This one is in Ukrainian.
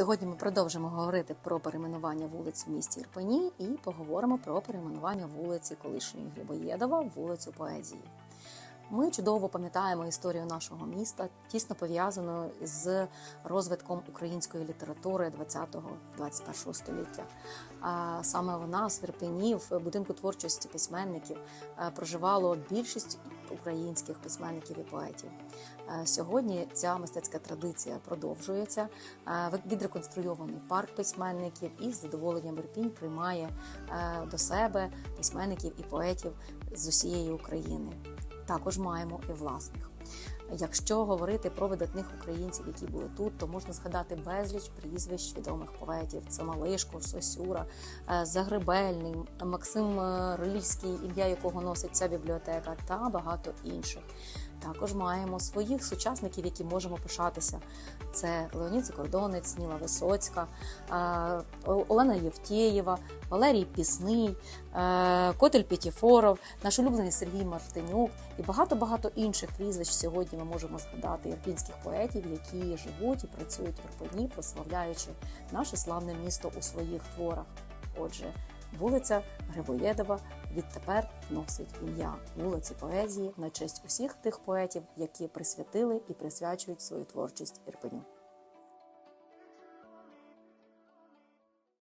Сьогодні ми продовжимо говорити про перейменування вулиць в місті Ірпені і поговоримо про перейменування вулиці колишньої Грибоєдова вулицю Поезії. Ми чудово пам'ятаємо історію нашого міста, тісно пов'язану з розвитком української літератури 20-21 століття. А саме у нас в будинку творчості письменників, е, проживало більшість українських письменників і поетів. Е, Сьогодні ця мистецька традиція продовжується. Е, Відреконструйований парк письменників і з задоволенням Ірпінь приймає до себе письменників і поетів з усієї України. Також маємо і власних. Якщо говорити про видатних українців, які були тут, то можна згадати безліч прізвищ відомих поетів: це Малишко, Сосюра, е, Загребельний, Максим Рильський, ім'я якого носить ця бібліотека, та багато інших. Також маємо своїх сучасників, які можемо пишатися. Це Леонід Закордонець, Ніла Висоцька, е, Олена Євтєєва, Валерій Пісний, е, Котель Пітіфоров, наш улюблений Сергій Мартинюк і багато-багато інших прізвищ сьогодні ми можемо згадати ірпінських поетів, які живуть і працюють в Ірпені, прославляючи наше славне місто у своїх творах. Отже, вулиця Грибоєдова відтепер носить ім'я вулиці поезії на честь усіх тих поетів, які присвятили і присвячують свою творчість Ірпеню.